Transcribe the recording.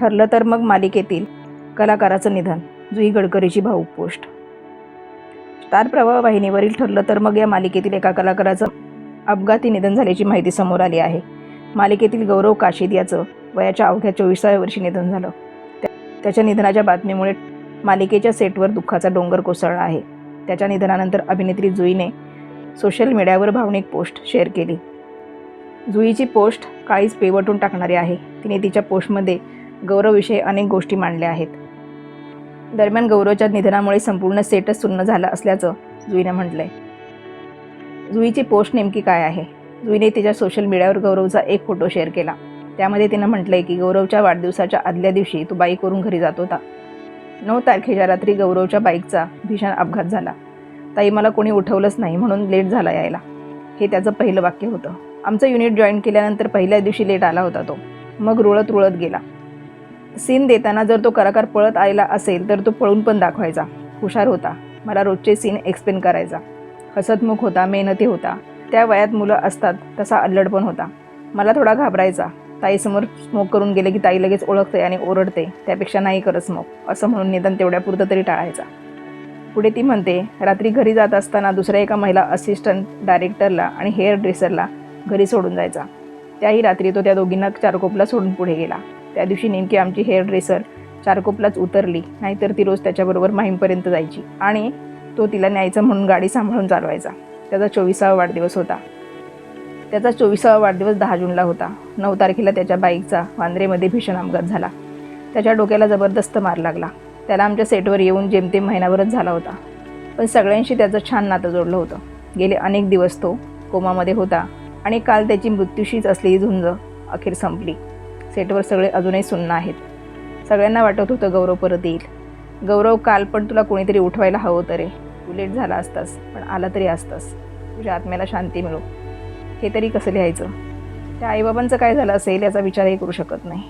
ठरलं तर मग मालिकेतील कलाकाराचं निधन जुई गडकरीची भाऊक पोस्ट. स्टार प्रवाह वाहिनीवरील ठरलं तर मग या मालिकेतील एका कलाकाराचं अपघाती निधन झाल्याची माहिती समोर आली आहे. मालिकेतील गौरव काशीद याचं वयाच्या अवघ्या चोवीसाव्या वर्षी निधन झालं. त्या- त्याच्या निधनाच्या बातमीमुळे मालिकेच्या सेटवर दुःखाचा डोंगर कोसळला आहे. त्याच्या निधनानंतर अभिनेत्री जुईने सोशल मीडियावर भावनिक पोस्ट शेअर केली. जुईची पोस्ट काळीच पेवटून टाकणारी आहे. तिने तिच्या पोस्टमध्ये गौरवविषयी अनेक गोष्टी मांडल्या आहेत. दरम्यान गौरवच्या निधनामुळे संपूर्ण सेटच सुन्न झालं असल्याचं जुईनं म्हटलंय. जुईची पोस्ट नेमकी काय आहे? जुईने तिच्या सोशल मीडियावर गौरवचा एक फोटो शेअर केला. त्यामध्ये तिनं म्हटलंय की गौरवच्या वाढदिवसाच्या आदल्या दिवशी तो बाईकवरून घरी जात होता. नऊ तारखेच्या रात्री गौरवच्या बाईकचा भीषण अपघात झाला. ताई मला कोणी उठवलंच नाही म्हणून लेट झाला यायला. हे त्याचं पहिलं वाक्य होतं. आमचं युनिट जॉईन केल्यानंतर पहिल्या दिवशी लेट आला होता तो. मग रुळत रुळत गेला. सीन देताना जर तो कलाकार पळत आलेला असेल तर तो पळून पण दाखवायचा. हुशार होता. मला रोजचे सीन एक्सप्लेन करायचा. हसतमुख होता मेहनती होता. त्या वयात मुलं असतात तसा अल्लड पण होता. मला थोडा घाबरायचा. ताईसमोर स्मोक करून गेले की ताई लगेच ओळखते आणि ओरडते. त्यापेक्षा नाही करत स्मोक असं म्हणून निदान तेवढ्यापुरतं तरी टाळायचा. पुढे ती म्हणते रात्री घरी जात असताना दुसऱ्या एका महिला असिस्टंट डायरेक्टरला आणि हेअर ड्रेसरला घरी सोडून जायचा. त्याही रात्री तो त्या दोघींना चारकोपला सोडून पुढे गेला. त्या दिवशी नेमकी आमची हेअर ड्रेसर चारकोपलाच उतरली. नाहीतर ती रोज त्याच्याबरोबर माहीमपर्यंत जायची. आणि तो तिला न्यायचा म्हणून गाडी सांभाळून चालवायचा. त्याचा चोवीसावा वाढदिवस होता. त्याचा चोवीसावा वाढदिवस दहा जूनला होता. नऊ तारखेला त्याच्या बाईकचा वांद्रेमध्ये भीषण अपघात झाला. त्याच्या डोक्याला जबरदस्त मार लागला. त्याला आमच्या सेटवर येऊन जेमतेम महिनाभरच झाला होता. पण सगळ्यांशी त्याचं छान नातं जोडलं होतं. गेले अनेक दिवस तो कोमामध्ये होता आणि काल त्याची मृत्यूशीच असलेली झुंज अखेर संपली. सेटवर सगळे अजूनही सुन्न आहेत. सगळ्यांना वाटत होतं गौरव परत येईल. गौरव काल पण तुला कोणीतरी उठवायला हवं होतं रे. तू लेट झाला असतास पण आला तरी असतास. तुझ्या आत्म्याला शांती मिळो. हे तरी कसं लिहायचं? त्या आईबाबांचं काय झालं असेल याचा विचारही करू शकत नाही.